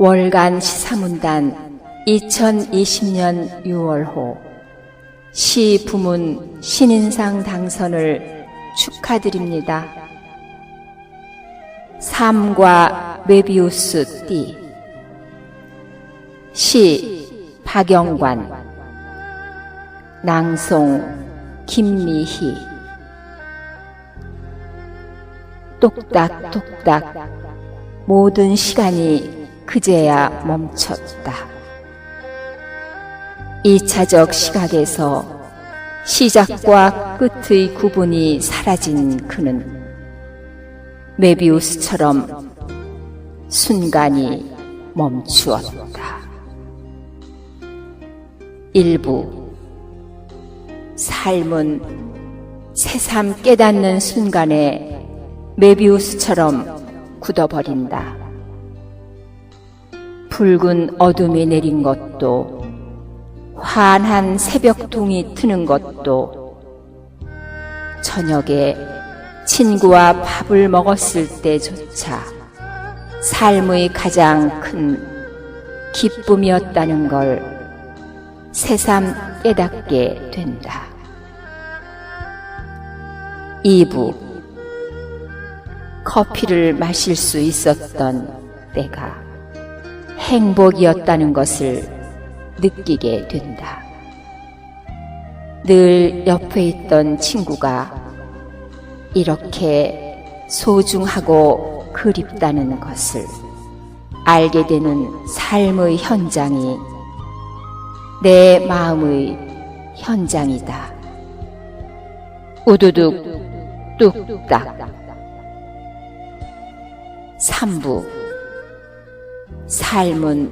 월간 시사문단 2020년 6월호. 시 부문 신인상 당선을 축하드립니다. 삶과 메비우스 띠. 시 박영관. 낭송 김미희. 똑딱똑딱 모든 시간이 그제야 멈췄다. 이차적 시각에서 시작과 끝의 구분이 사라진 그는 메비우스처럼 순간이 멈추었다. 일부 삶은 새삼 깨닫는 순간에 메비우스처럼 굳어버린다. 붉은 어둠이 내린 것도 환한 새벽동이 트는 것도 저녁에 친구와 밥을 먹었을 때조차 삶의 가장 큰 기쁨이었다는 걸 새삼 깨닫게 된다. 2부 커피를 마실 수 있었던 때가 행복이었다는 것을 느끼게 된다. 늘 옆에 있던 친구가 이렇게 소중하고 그립다는 것을 알게 되는 삶의 현장이 내 마음의 현장이다. 우두둑 뚝딱 3부 삶은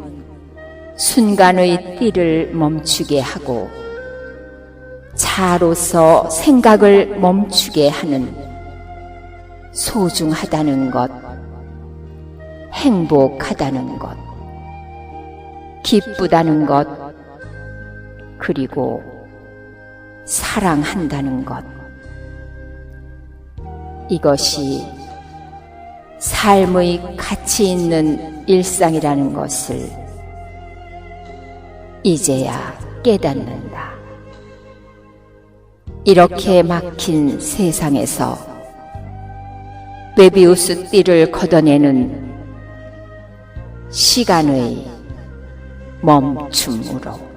순간의 띠를 멈추게 하고 자로서 생각을 멈추게 하는 소중하다는 것, 행복하다는 것, 기쁘다는 것, 그리고 사랑한다는 것. 이것이 삶의 가치 있는 일상이라는 것을 이제야 깨닫는다. 이렇게 막힌 세상에서 메비우스 띠를 걷어내는 시간의 멈춤으로